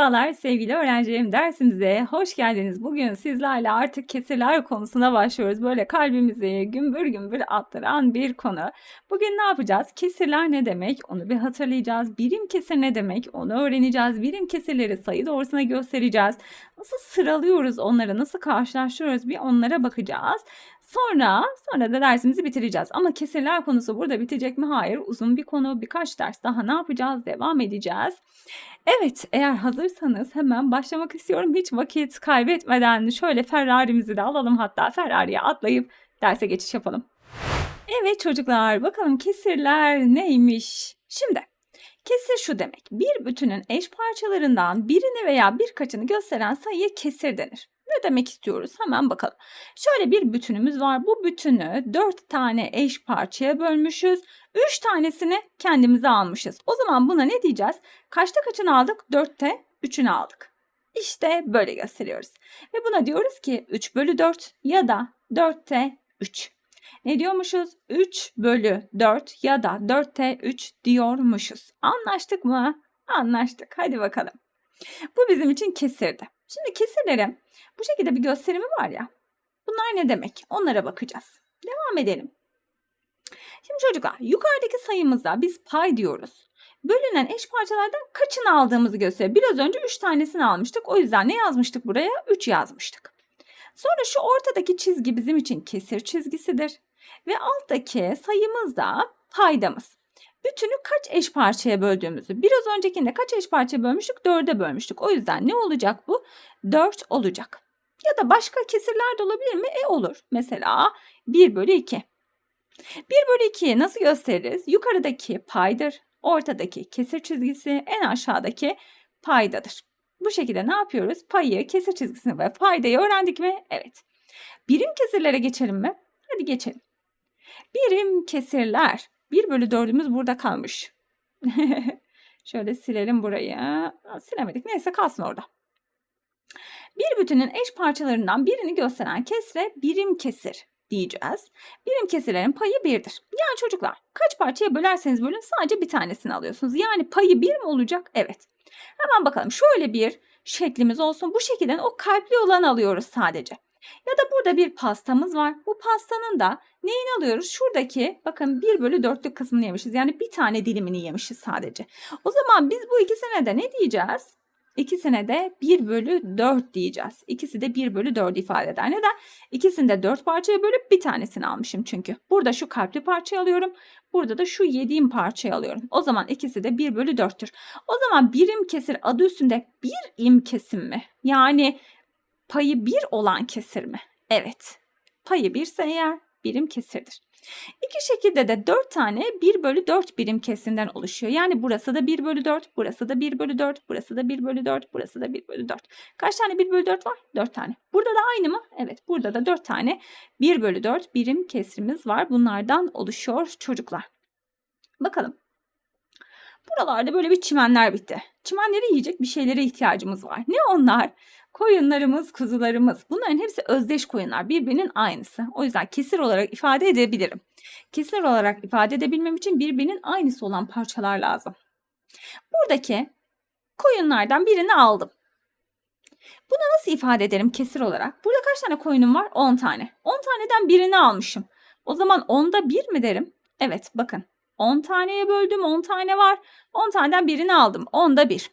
Merhabalar sevgili öğrencilerim dersimize hoş geldiniz. Bugün sizlerle artık kesirler konusuna başlıyoruz. Böyle kalbimizi gümbür gümbür attıran bir konu. Bugün ne yapacağız? Kesirler ne demek? Onu bir hatırlayacağız. Birim kesir ne demek? Onu öğreneceğiz. Birim kesirleri sayı doğrusuna göstereceğiz. Nasıl sıralıyoruz onları? Nasıl karşılaştırıyoruz? Bir onlara bakacağız. Sonra sonra da dersimizi bitireceğiz. Ama kesirler konusu burada bitecek mi? Hayır. Uzun bir konu. Birkaç ders daha ne yapacağız? Devam edeceğiz. Evet, eğer hazırsanız hemen başlamak istiyorum. Hiç vakit kaybetmeden şöyle Ferrari'mizi de alalım hatta Ferrari'ye atlayıp derse geçiş yapalım. Evet çocuklar, bakalım kesirler neymiş? Şimdi kesir şu demek. Bir bütünün eş parçalarından birini veya birkaçını gösteren sayıya kesir denir. Ne demek istiyoruz? Hemen bakalım. Şöyle bir bütünümüz var. Bu bütünü dört tane eş parçaya bölmüşüz. Üç tanesini kendimize almışız. O zaman buna ne diyeceğiz? Kaçta kaçını aldık? Dörtte üçünü aldık. İşte böyle gösteriyoruz. Ve buna diyoruz ki 3 bölü 4 ya da 4'te 3. Ne diyormuşuz? 3 bölü 4 ya da 4'te 3 diyormuşuz. Anlaştık mı? Anlaştık. Hadi bakalım. Bu bizim için kesirdi. Şimdi kesirlerin bu şekilde bir gösterimi var ya. Bunlar ne demek? Onlara bakacağız. Devam edelim. Şimdi çocuklar yukarıdaki sayımızda biz pay diyoruz. Bölünen eş parçalardan kaçını aldığımızı gösteriyor. Biraz önce 3 tanesini almıştık. O yüzden ne yazmıştık buraya? 3 yazmıştık. Sonra şu ortadaki çizgi bizim için kesir çizgisidir. Ve alttaki sayımız da paydamız. Bütünü kaç eş parçaya böldüğümüzü. Biraz öncekinde kaç eş parçaya bölmüştük? 4'e bölmüştük. O yüzden ne olacak bu? 4 olacak. Ya da başka kesirler de olabilir mi? E olur. Mesela 1 bölü 2. 1 bölü 2'yi nasıl gösteririz? Yukarıdaki paydır. Ortadaki kesir çizgisi en aşağıdaki paydadır. Bu şekilde ne yapıyoruz? Payı, kesir çizgisini ve paydayı öğrendik mi? Evet. Birim kesirlere geçelim mi? Hadi geçelim. Birim kesirler. 1 bölü 4'ümüz burada kalmış. Şöyle silelim burayı. Silemedik. Neyse kalsın orada. Bir bütünün eş parçalarından birini gösteren kesre birim kesir diyeceğiz. Birim kesirlerin payı birdir. Yani çocuklar kaç parçaya bölerseniz bölün sadece bir tanesini alıyorsunuz. Yani payı bir mi olacak? Evet. Hemen bakalım şöyle bir şeklimiz olsun. Bu şekilde o kalpli olanı alıyoruz sadece. Ya da burada bir pastamız var. Bu pastanın da neyini alıyoruz? Şuradaki bakın 1 bölü 4'lük kısmını yemişiz. Yani bir tane dilimini yemişiz sadece. O zaman biz bu ikisine de ne diyeceğiz? İkisine de 1 bölü 4 diyeceğiz. İkisi de 1 bölü 4 ifade eder. Neden? İkisini de 4 parçaya bölüp bir tanesini almışım çünkü. Burada şu kalpli parçayı alıyorum. Burada da şu yediğim parçayı alıyorum. O zaman ikisi de 1 bölü 4'tür. O zaman birim kesir adı üstünde bir im kesim mi? Yani payı 1 olan kesir mi? Evet. Payı 1 ise eğer birim kesirdir. İki şekilde de 4 tane 1 bölü 4 birim kesimden oluşuyor. Yani burası da 1 bölü 4, burası da 1 bölü 4, burası da 1 bölü 4, burası da 1 bölü 4. Kaç tane 1 bölü 4 var? 4 tane. Burada da aynı mı? Evet burada da 4 tane 1 bölü 4 birim kesrimiz var. Bunlardan oluşuyor çocuklar. Bakalım. Buralarda böyle bir çimenler bitti. Çimenleri yiyecek bir şeylere ihtiyacımız var. Ne onlar? Koyunlarımız, kuzularımız. Bunların hepsi özdeş koyunlar. Birbirinin aynısı. O yüzden kesir olarak ifade edebilirim. Kesir olarak ifade edebilmem için birbirinin aynısı olan parçalar lazım. Buradaki koyunlardan birini aldım. Bunu nasıl ifade ederim kesir olarak? Burada kaç tane koyunum var? 10 tane. 10 taneden birini almışım. O zaman 10'da 1 mi derim? Evet bakın. 10 taneye böldüm 10 tane var. 10 taneden birini aldım. 10'da 1.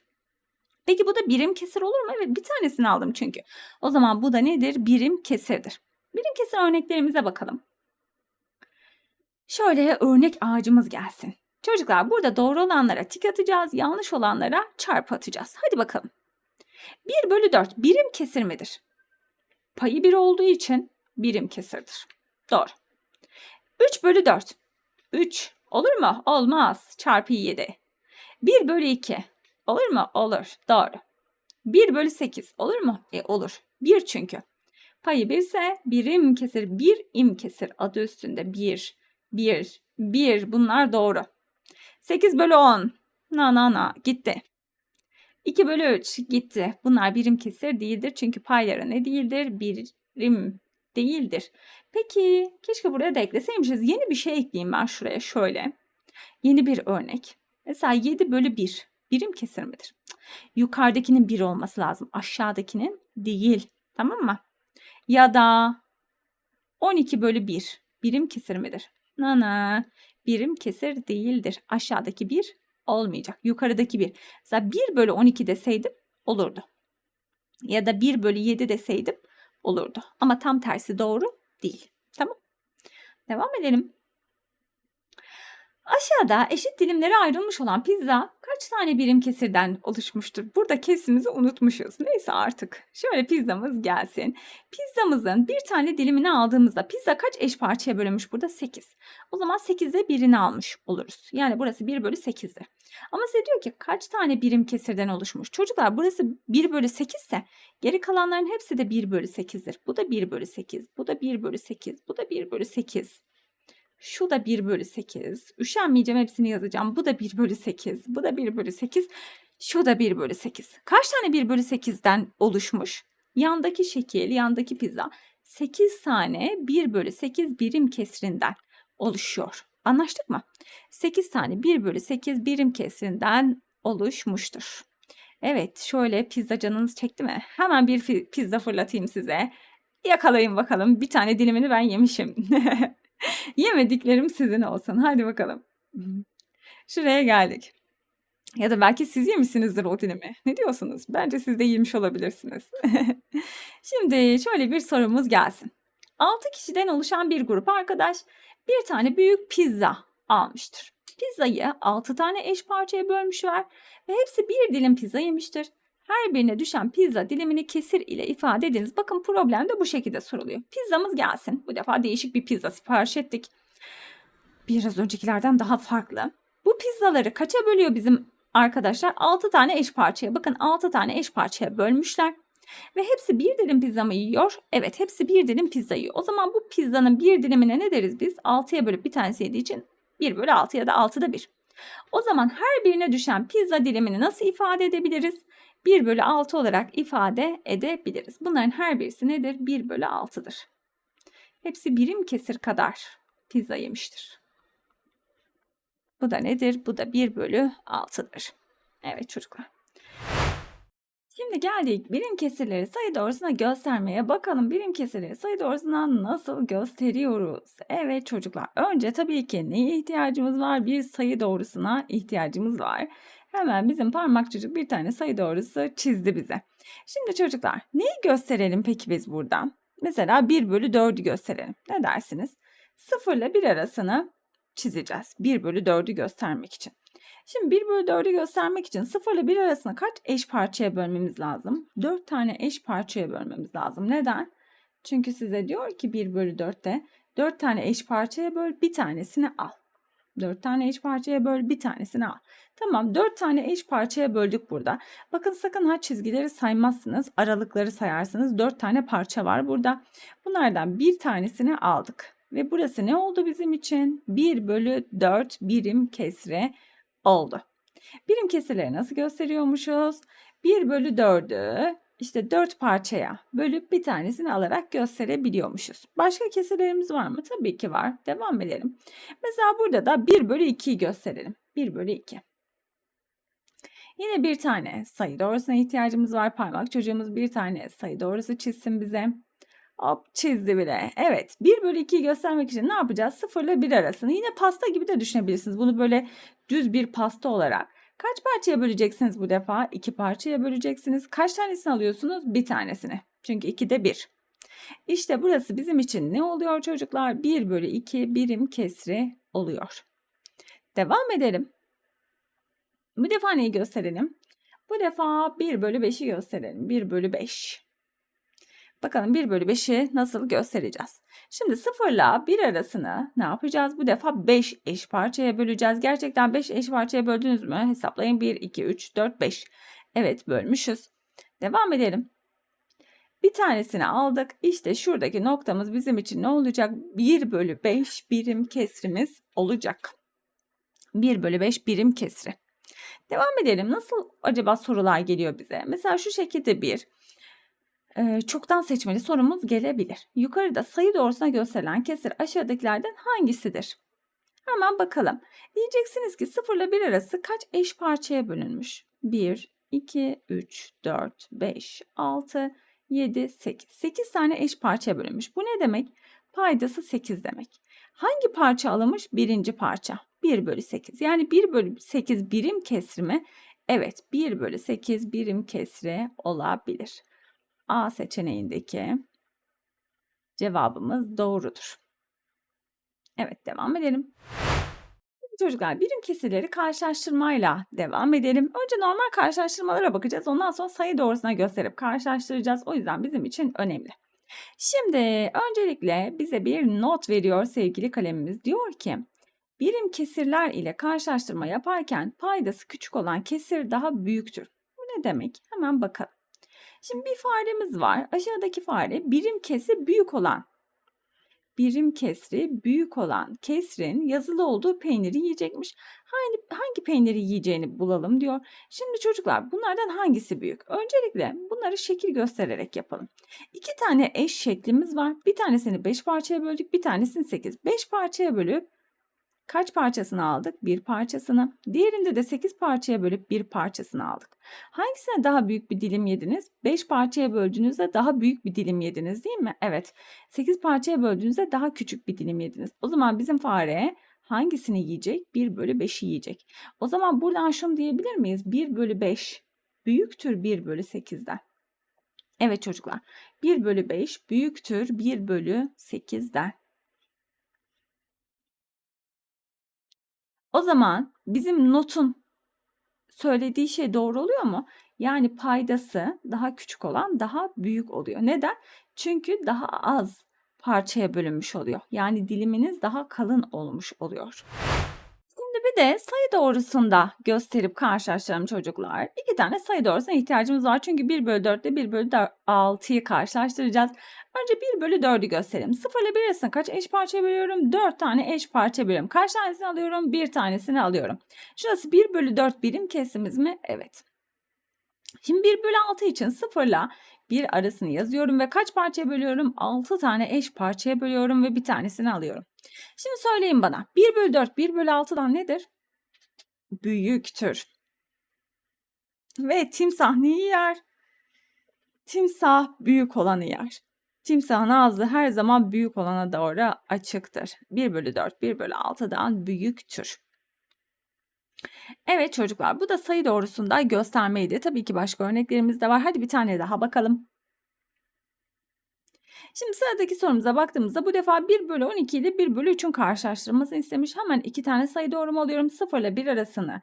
Peki bu da birim kesir olur mu? Evet bir tanesini aldım çünkü. O zaman bu da nedir? Birim kesirdir. Birim kesir örneklerimize bakalım. Şöyle örnek ağacımız gelsin. Çocuklar burada doğru olanlara tik atacağız, yanlış olanlara çarpı atacağız. Hadi bakalım. 1 bölü 4 birim kesir midir? Payı 1 olduğu için birim kesirdir. Doğru. 3 bölü 4. 3 olur mu? Olmaz. Çarpı 7. 1 bölü 2. Olur mu? Olur. Doğru. 1 bölü 8 olur mu? E olur. 1 çünkü. Payı 1 ise birim kesir, bir im kesir adı üstünde 1, 1, 1 bunlar doğru. 8 bölü 10 na na na gitti. 2 bölü 3 gitti. Bunlar birim kesir değildir çünkü payları ne değildir? Birim değildir. Peki keşke buraya da ekleseymişiz. Yeni bir şey ekleyeyim ben şuraya şöyle. Yeni bir örnek. Mesela 7 bölü 1 birim kesir midir? Yukarıdakinin 1 olması lazım. Aşağıdakinin değil. Tamam mı? Ya da 12 bölü 1 birim kesir midir? Nana birim kesir değildir. Aşağıdaki 1 olmayacak. Yukarıdaki 1. Mesela 1 bölü 12 deseydim olurdu. Ya da 1 bölü 7 deseydim olurdu. Ama tam tersi doğru değil. Tamam. Devam edelim. Aşağıda eşit dilimlere ayrılmış olan pizza kaç tane birim kesirden oluşmuştur? Burada kesimizi unutmuşuz. Neyse artık. Şöyle pizzamız gelsin. Pizzamızın bir tane dilimini aldığımızda pizza kaç eş parçaya bölünmüş burada? 8. O zaman 8'de birini almış oluruz. Yani burası 1 bölü 8'dir. Ama size diyor ki kaç tane birim kesirden oluşmuş? Çocuklar burası 1 bölü 8 ise geri kalanların hepsi de 1 bölü 8'dir. Bu da 1 bölü 8. Bu da 1 bölü 8. Bu da 1 bölü 8. Şu da 1 bölü 8. Üşenmeyeceğim hepsini yazacağım. Bu da 1 bölü 8. Bu da 1 bölü 8. Şu da 1 bölü 8. Kaç tane 1 bölü 8'den oluşmuş? Yandaki şekil, yandaki pizza 8 tane 1 bölü 8 birim kesrinden oluşuyor. Anlaştık mı? 8 tane 1 bölü 8 birim kesrinden oluşmuştur. Evet şöyle pizza canınız çekti mi? Hemen bir pizza fırlatayım size. Yakalayın bakalım. Bir tane dilimini ben yemişim. Yemediklerim sizin olsun. Hadi bakalım. Şuraya geldik. Ya da belki siz yemişsinizdir o dilimi. Ne diyorsunuz? Bence siz de yemiş olabilirsiniz. Şimdi şöyle bir sorumuz gelsin. 6 kişiden oluşan bir grup arkadaş bir tane büyük pizza almıştır. Pizzayı 6 tane eş parçaya bölmüşler ve hepsi bir dilim pizza yemiştir. Her birine düşen pizza dilimini kesir ile ifade ediniz. Bakın problem de bu şekilde soruluyor. Pizzamız gelsin. Bu defa değişik bir pizza sipariş ettik. Biraz öncekilerden daha farklı. Bu pizzaları kaça bölüyor bizim arkadaşlar? 6 tane eş parçaya. Bakın 6 tane eş parçaya bölmüşler. Ve hepsi bir dilim pizza mı yiyor? Evet hepsi bir dilim pizza yiyor. O zaman bu pizzanın bir dilimine ne deriz biz? 6'ya bölüp bir tanesi yediği için 1 bölü 6 ya da 6'da 1. O zaman her birine düşen pizza dilimini nasıl ifade edebiliriz? 1 bölü 6 olarak ifade edebiliriz. Bunların her birisi nedir? 1 bölü 6'dır. Hepsi birim kesir kadar pizza yemiştir. Bu da nedir? Bu da 1 bölü 6'dır. Evet çocuklar. Şimdi geldik birim kesirleri sayı doğrusuna göstermeye. Bakalım birim kesirleri sayı doğrusuna nasıl gösteriyoruz? Evet çocuklar. Önce tabii ki neye ihtiyacımız var? Bir sayı doğrusuna ihtiyacımız var. Hemen bizim parmak çocuk bir tane sayı doğrusu çizdi bize. Şimdi çocuklar neyi gösterelim peki biz buradan? Mesela 1 bölü 4'ü gösterelim. Ne dersiniz? 0 ile 1 arasını çizeceğiz. 1 bölü 4'ü göstermek için. Şimdi 1 bölü 4'ü göstermek için 0 ile 1 arasını kaç eş parçaya bölmemiz lazım? 4 tane eş parçaya bölmemiz lazım. Neden? Çünkü size diyor ki 1 bölü 4'te 4 tane eş parçaya böl bir tanesini al. 4 tane eş parçaya böl bir tanesini al. Tamam 4 tane eş parçaya böldük burada. Bakın sakın ha çizgileri saymazsınız. Aralıkları sayarsınız. 4 tane parça var burada. Bunlardan bir tanesini aldık. Ve burası ne oldu bizim için? 1 bölü 4 birim kesre oldu. Birim kesirleri nasıl gösteriyormuşuz? 1 bölü 4'ü işte 4 parçaya bölüp bir tanesini alarak gösterebiliyormuşuz. Başka kesirlerimiz var mı? Tabii ki var. Devam edelim. Mesela burada da 1 bölü 2'yi gösterelim. 1 bölü 2. Yine bir tane sayı doğrusuna ihtiyacımız var. Parmak çocuğumuz bir tane sayı doğrusu çizsin bize. Hop çizdi bile. Evet 1 bölü 2'yi göstermek için ne yapacağız? 0 ile 1 arasını. Yine pasta gibi de düşünebilirsiniz. Bunu böyle düz bir pasta olarak. Kaç parçaya böleceksiniz bu defa? 2 parçaya böleceksiniz. Kaç tanesini alıyorsunuz? Bir tanesini. Çünkü 2'de 1. İşte burası bizim için ne oluyor çocuklar? 1 bölü 2 birim kesri oluyor. Devam edelim. Bu defa neyi gösterelim? Bu defa 1 bölü 5'i gösterelim. 1 bölü 5. Bakalım 1 bölü 5'i nasıl göstereceğiz? Şimdi 0 ile 1 arasını ne yapacağız? Bu defa 5 eş parçaya böleceğiz. Gerçekten 5 eş parçaya böldünüz mü? Hesaplayın 1, 2, 3, 4, 5. Evet bölmüşüz. Devam edelim. Bir tanesini aldık. İşte şuradaki noktamız bizim için ne olacak? 1 bölü 5 birim kesrimiz olacak. 1 bölü 5 birim kesri. Devam edelim. Nasıl acaba sorular geliyor bize? Mesela şu şekilde bir e, çoktan seçmeli sorumuz gelebilir. Yukarıda sayı doğrusuna gösterilen kesir aşağıdakilerden hangisidir? Hemen bakalım. Diyeceksiniz ki 0 ile 1 arası kaç eş parçaya bölünmüş? 1, 2, 3, 4, 5, 6, 7, 8. 8 tane eş parçaya bölünmüş. Bu ne demek? Paydası 8 demek. Hangi parça alınmış? Birinci parça. 1 bölü 8. Yani 1 bölü 8 birim kesri mi? Evet 1 bölü 8 birim kesri olabilir. A seçeneğindeki cevabımız doğrudur. Evet devam edelim. Çocuklar birim kesirleri karşılaştırmayla devam edelim. Önce normal karşılaştırmalara bakacağız. Ondan sonra sayı doğrusuna gösterip karşılaştıracağız. O yüzden bizim için önemli. Şimdi öncelikle bize bir not veriyor sevgili kalemimiz. Diyor ki birim kesirler ile karşılaştırma yaparken paydası küçük olan kesir daha büyüktür. Bu ne demek? Hemen bakalım. Şimdi bir faremiz var. Aşağıdaki fare birim kesri büyük olan birim kesri büyük olan kesrin yazılı olduğu peyniri yiyecekmiş. Hangi, hangi peyniri yiyeceğini bulalım diyor. Şimdi çocuklar bunlardan hangisi büyük? Öncelikle bunları şekil göstererek yapalım. İki tane eş şeklimiz var. Bir tanesini 5 parçaya böldük, bir tanesini 8. 5 parçaya bölüp kaç parçasını aldık? Bir parçasını. Diğerinde de 8 parçaya bölüp bir parçasını aldık. Hangisine daha büyük bir dilim yediniz? 5 parçaya böldüğünüzde daha büyük bir dilim yediniz değil mi? Evet. 8 parçaya böldüğünüzde daha küçük bir dilim yediniz. O zaman bizim fare hangisini yiyecek? 1 bölü 5'i yiyecek. O zaman buradan şunu diyebilir miyiz? 1 bölü 5 büyüktür 1 bölü 8'den. Evet çocuklar. 1 bölü 5 büyüktür 1 bölü 8'den. O zaman bizim notun söylediği şey doğru oluyor mu? Yani paydası daha küçük olan daha büyük oluyor. Neden? Çünkü daha az parçaya bölünmüş oluyor. Yani diliminiz daha kalın olmuş oluyor. De sayı doğrusunda gösterip karşılaştıralım çocuklar. İki tane sayı doğrusuna ihtiyacımız var. Çünkü 1 bölü 4 ile 1 bölü 6'yı karşılaştıracağız. Önce 1 bölü 4'ü gösterelim. 0 ile 1 arasında kaç eş parça bölüyorum? 4 tane eş parça bölüyorum. Kaç tanesini alıyorum? 1 tanesini alıyorum. Şurası 1 bölü 4 birim kesimiz mi? Evet. Şimdi 1 bölü 6 için 0 ile 1 arasını yazıyorum ve kaç parçaya bölüyorum? 6 tane eş parçaya bölüyorum ve bir tanesini alıyorum. Şimdi söyleyin bana 1 bölü 4 1 bölü 6'dan nedir? Büyüktür. Ve timsah neyi yer? Timsah büyük olanı yer. Timsahın ağzı her zaman büyük olana doğru açıktır. 1 bölü 4 1 bölü 6'dan büyüktür. Evet çocuklar bu da sayı doğrusunda göstermeydi. Tabii ki başka örneklerimiz de var. Hadi bir tane daha bakalım. Şimdi sıradaki sorumuza baktığımızda bu defa 1 bölü 12 ile 1 bölü 3'ün karşılaştırılmasını istemiş. Hemen iki tane sayı doğrumu alıyorum. 0 ile 1 arasını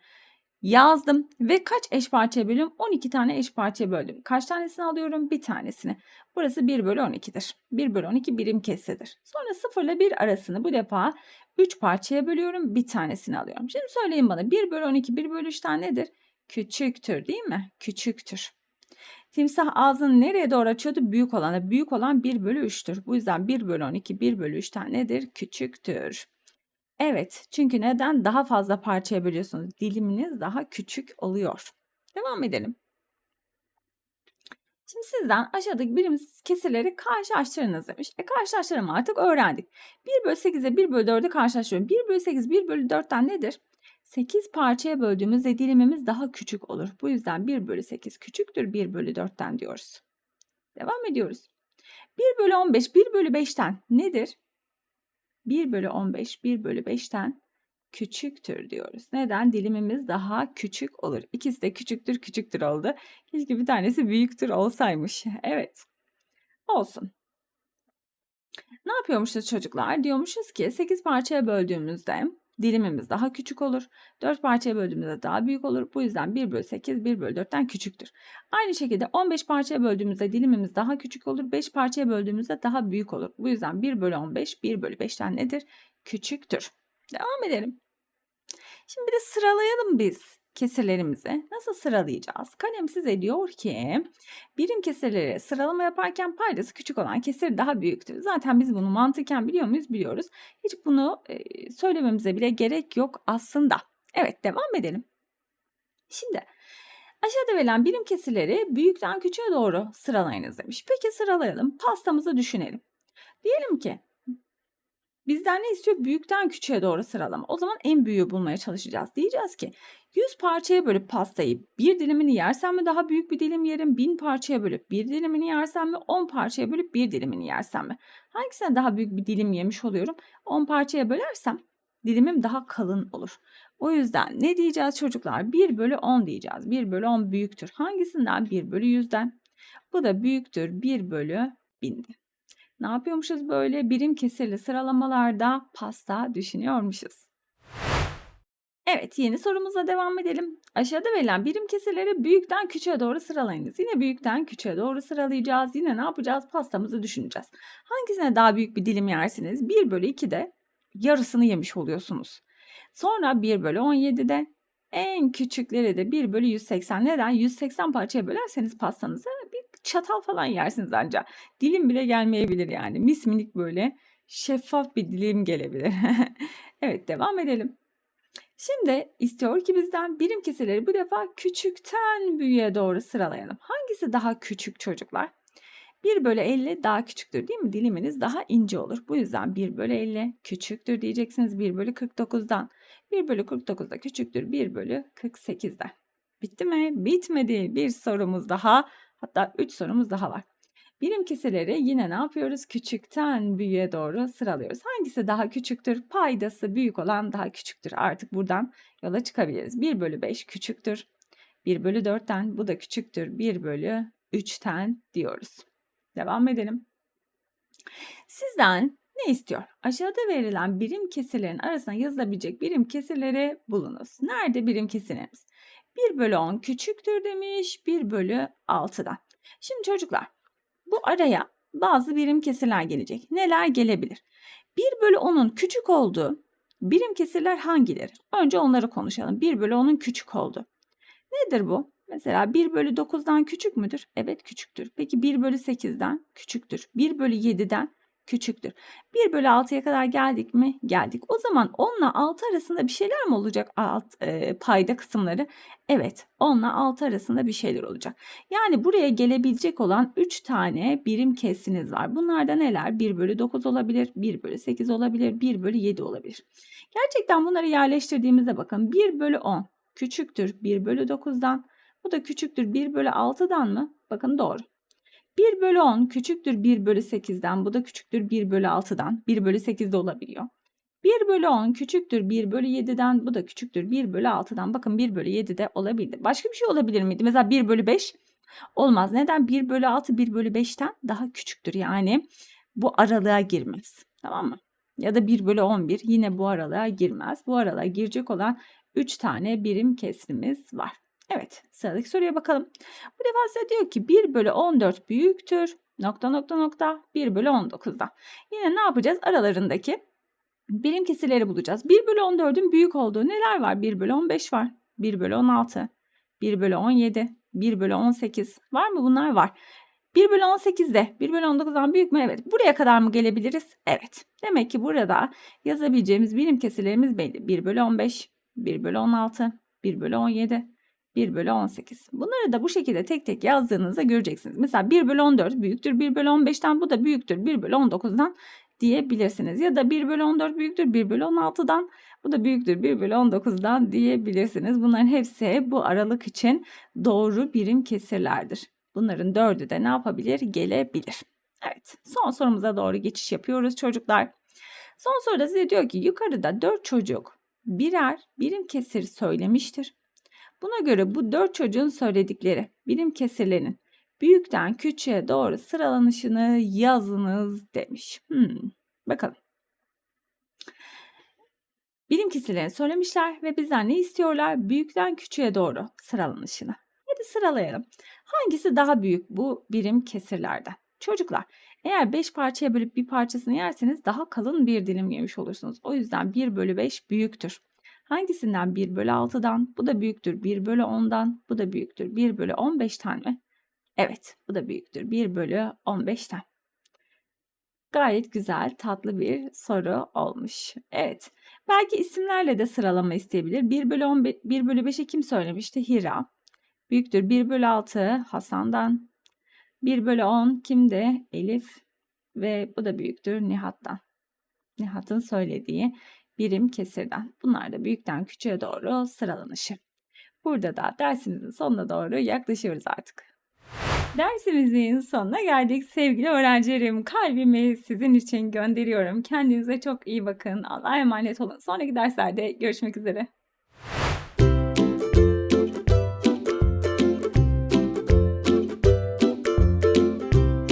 yazdım ve kaç eş parçaya bölüyorum? 12 tane eş parçaya böldüm. Kaç tanesini alıyorum? Bir tanesini. Burası 1 bölü 12'dir. 1 bölü 12 birim kesredir. Sonra 0 ile 1 arasını bu defa 3 parçaya bölüyorum. Bir tanesini alıyorum. Şimdi söyleyin bana 1 bölü 12 1 bölü 3'ten nedir? Küçüktür değil mi? Küçüktür. Timsah ağzını nereye doğru açıyordu? Büyük olana. Büyük olan 1 bölü 3'tür. Bu yüzden 1 bölü 12 1 bölü 3'ten nedir? Küçüktür. Evet çünkü neden? Daha fazla parçaya bölüyorsunuz. Diliminiz daha küçük oluyor. Devam edelim. Şimdi sizden aşağıdaki birim kesirleri karşılaştırınız demiş. E karşılaştırma artık öğrendik. 1 bölü 8'e 1 bölü 4'ü karşılaştırıyorum. 1 bölü 8 1 bölü 4'ten nedir? 8 parçaya böldüğümüzde dilimimiz daha küçük olur. Bu yüzden 1 bölü 8 küçüktür 1 bölü 4'ten diyoruz. Devam ediyoruz. 1 bölü 15 1 bölü 5'ten nedir? 1 bölü 15 1 bölü 5'ten küçüktür diyoruz. Neden? Dilimimiz daha küçük olur. İkisi de küçüktür küçüktür oldu. Keşke bir tanesi büyüktür olsaymış. Evet. Olsun. Ne yapıyormuşuz çocuklar? Diyormuşuz ki 8 parçaya böldüğümüzde dilimimiz daha küçük olur. 4 parçaya böldüğümüzde daha büyük olur. Bu yüzden 1 bölü 8 1 bölü 4'ten küçüktür. Aynı şekilde 15 parçaya böldüğümüzde dilimimiz daha küçük olur. 5 parçaya böldüğümüzde daha büyük olur. Bu yüzden 1 bölü 15 1 bölü 5'ten nedir? Küçüktür. Devam edelim. Şimdi bir de sıralayalım biz kesirlerimizi. Nasıl sıralayacağız? Kalem size diyor ki birim kesirleri sıralama yaparken paydası küçük olan kesir daha büyüktür. Zaten biz bunu mantıken biliyor muyuz? Biliyoruz. Hiç bunu söylememize bile gerek yok aslında. Evet devam edelim. Şimdi aşağıda verilen birim kesirleri büyükten küçüğe doğru sıralayınız demiş. Peki sıralayalım. Pastamızı düşünelim. Diyelim ki Bizden ne istiyor? Büyükten küçüğe doğru sıralama. O zaman en büyüğü bulmaya çalışacağız. Diyeceğiz ki 100 parçaya bölüp pastayı bir dilimini yersem mi daha büyük bir dilim yerim? 1000 parçaya bölüp bir dilimini yersem mi? 10 parçaya bölüp bir dilimini yersem mi? Hangisine daha büyük bir dilim yemiş oluyorum? 10 parçaya bölersem dilimim daha kalın olur. O yüzden ne diyeceğiz çocuklar? 1 bölü 10 diyeceğiz. 1 bölü 10 büyüktür. Hangisinden? 1 bölü 100'den. Bu da büyüktür 1 bölü 1000'den. Ne yapıyormuşuz böyle? Birim kesirli sıralamalarda pasta düşünüyormuşuz. Evet, yeni sorumuza devam edelim. Aşağıda verilen birim kesirleri büyükten küçüğe doğru sıralayınız. Yine büyükten küçüğe doğru sıralayacağız. Yine ne yapacağız? Pastamızı düşüneceğiz. Hangisine daha büyük bir dilim yersiniz? 1 bölü 2'de yarısını yemiş oluyorsunuz. Sonra 1 bölü 17'de en küçükleri de 1 bölü 180. Neden? 180 parçaya bölerseniz pastanızı bir çatal falan yersiniz ancak. Dilim bile gelmeyebilir yani. Mis minik böyle şeffaf bir dilim gelebilir. evet devam edelim. Şimdi istiyor ki bizden birim kesirleri bu defa küçükten büyüğe doğru sıralayalım. Hangisi daha küçük çocuklar? 1 bölü 50 daha küçüktür değil mi? Diliminiz daha ince olur. Bu yüzden 1 bölü 50 küçüktür diyeceksiniz 1 bölü 49'dan. 1 bölü 49 da küçüktür 1 bölü 48'den. Bitti mi? Bitmedi. Bir sorumuz daha hatta 3 sorumuz daha var. Birim kesirleri yine ne yapıyoruz? Küçükten büyüğe doğru sıralıyoruz. Hangisi daha küçüktür? Paydası büyük olan daha küçüktür. Artık buradan yola çıkabiliriz. 1 bölü 5 küçüktür. 1 bölü 4'ten bu da küçüktür. 1 bölü 3'ten diyoruz. Devam edelim. Sizden ne istiyor? Aşağıda verilen birim kesirlerin arasına yazılabilecek birim kesirleri bulunuz. Nerede birim kesirlerimiz? 1 bölü 10 küçüktür demiş 1 bölü 6'dan. Şimdi çocuklar bu araya bazı birim kesirler gelecek. Neler gelebilir? 1 bölü 10'un küçük olduğu birim kesirler hangileri? Önce onları konuşalım. 1 bölü 10'un küçük olduğu. Nedir bu? Mesela 1 bölü 9'dan küçük müdür? Evet küçüktür. Peki 1 bölü 8'den küçüktür. 1 bölü 7'den küçüktür. 1 bölü 6'ya kadar geldik mi? Geldik. O zaman 10 ile 6 arasında bir şeyler mi olacak alt, e, payda kısımları? Evet 10 ile 6 arasında bir şeyler olacak. Yani buraya gelebilecek olan 3 tane birim kesiniz var. Bunlarda neler? 1 bölü 9 olabilir, 1 bölü 8 olabilir, 1 bölü 7 olabilir. Gerçekten bunları yerleştirdiğimizde bakın 1 bölü 10 küçüktür 1 bölü 9'dan. Bu da küçüktür 1 bölü 6'dan mı? Bakın doğru. 1 bölü 10 küçüktür 1 bölü 8'den. Bu da küçüktür 1 bölü 6'dan. 1 bölü 8 de olabiliyor. 1 bölü 10 küçüktür 1 bölü 7'den. Bu da küçüktür 1 bölü 6'dan. Bakın 1 bölü 7 de olabilir. Başka bir şey olabilir miydi? Mesela 1 bölü 5 olmaz. Neden? 1 bölü 6 1 bölü 5'ten daha küçüktür. Yani bu aralığa girmez. Tamam mı? Ya da 1 bölü 11 yine bu aralığa girmez. Bu aralığa girecek olan 3 tane birim kesrimiz var. Evet sıradaki soruya bakalım. Bu defa size diyor ki 1 bölü 14 büyüktür. Nokta nokta nokta 1 bölü 19'da. Yine ne yapacağız? Aralarındaki birim kesirleri bulacağız. 1 bölü 14'ün büyük olduğu neler var? 1 bölü 15 var. 1 bölü 16. 1 bölü 17. 1 bölü 18. Var mı? Bunlar var. 1 bölü 18 de 1 bölü 19'dan büyük mü? Evet. Buraya kadar mı gelebiliriz? Evet. Demek ki burada yazabileceğimiz birim kesirlerimiz belli. 1 bölü 15, 1 bölü 16, 1 bölü 17, 1 bölü 18. Bunları da bu şekilde tek tek yazdığınızda göreceksiniz. Mesela 1 bölü 14 büyüktür 1 bölü 15'ten bu da büyüktür 1 bölü 19'dan diyebilirsiniz. Ya da 1 bölü 14 büyüktür 1 bölü 16'dan bu da büyüktür 1 bölü 19'dan diyebilirsiniz. Bunların hepsi bu aralık için doğru birim kesirlerdir. Bunların dördü de ne yapabilir? Gelebilir. Evet son sorumuza doğru geçiş yapıyoruz çocuklar. Son soruda size diyor ki yukarıda 4 çocuk birer birim kesir söylemiştir. Buna göre bu dört çocuğun söyledikleri birim kesirlerinin büyükten küçüğe doğru sıralanışını yazınız demiş. Hmm, bakalım. Birim kesirlerini söylemişler ve bizden ne istiyorlar? Büyükten küçüğe doğru sıralanışını. Hadi sıralayalım. Hangisi daha büyük bu birim kesirlerden? Çocuklar eğer 5 parçaya bölüp bir parçasını yerseniz daha kalın bir dilim yemiş olursunuz. O yüzden 1 bölü 5 büyüktür. Hangisinden 1 bölü 6'dan? Bu da büyüktür 1 bölü 10'dan. Bu da büyüktür 1 bölü 15'ten mi? Evet bu da büyüktür 1 bölü 15'ten. Gayet güzel tatlı bir soru olmuş. Evet belki isimlerle de sıralama isteyebilir. 1 bölü, 15, 1 bölü 5'i kim söylemişti? Hira. Büyüktür 1 bölü 6 Hasan'dan. 1 bölü 10 kimde? Elif. Ve bu da büyüktür Nihat'tan. Nihat'ın söylediği birim kesirden. Bunlar da büyükten küçüğe doğru sıralanışı. Burada da dersimizin sonuna doğru yaklaşıyoruz artık. Dersimizin sonuna geldik sevgili öğrencilerim. Kalbimi sizin için gönderiyorum. Kendinize çok iyi bakın. Allah'a emanet olun. Sonraki derslerde görüşmek üzere.